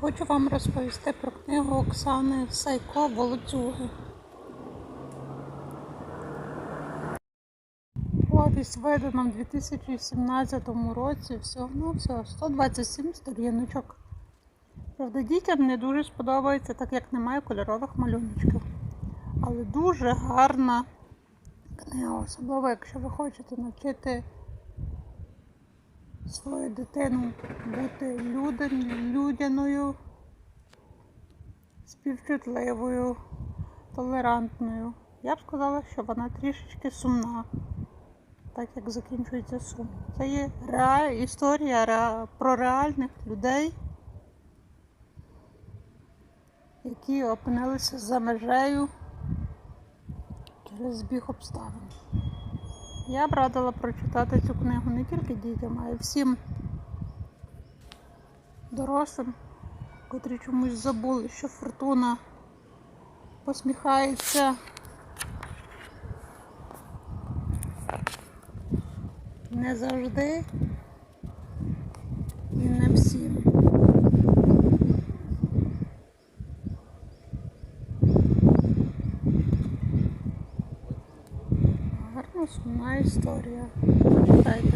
Хочу вам розповісти про книгу Оксани Сайко Волоцюги. Повість видана в 2017 році всього на всього 127 сторіночок. Правда, дітям не дуже сподобається, так як немає кольорових малюночків. Але дуже гарна книга, особливо якщо ви хочете навчити свою дитину бути людяною, співчутливою, толерантною. Я б сказала, що вона трішечки сумна, так як закінчується сум. Це є реаль... історія ре... про реальних людей, які опинилися за межею через збіг обставин. Я б радила прочитати цю книгу не тільки дітям, а й всім дорослим, котрі чомусь забули, що фортуна посміхається. Не завжди і не всім. Гарна сумна історія. Читайте.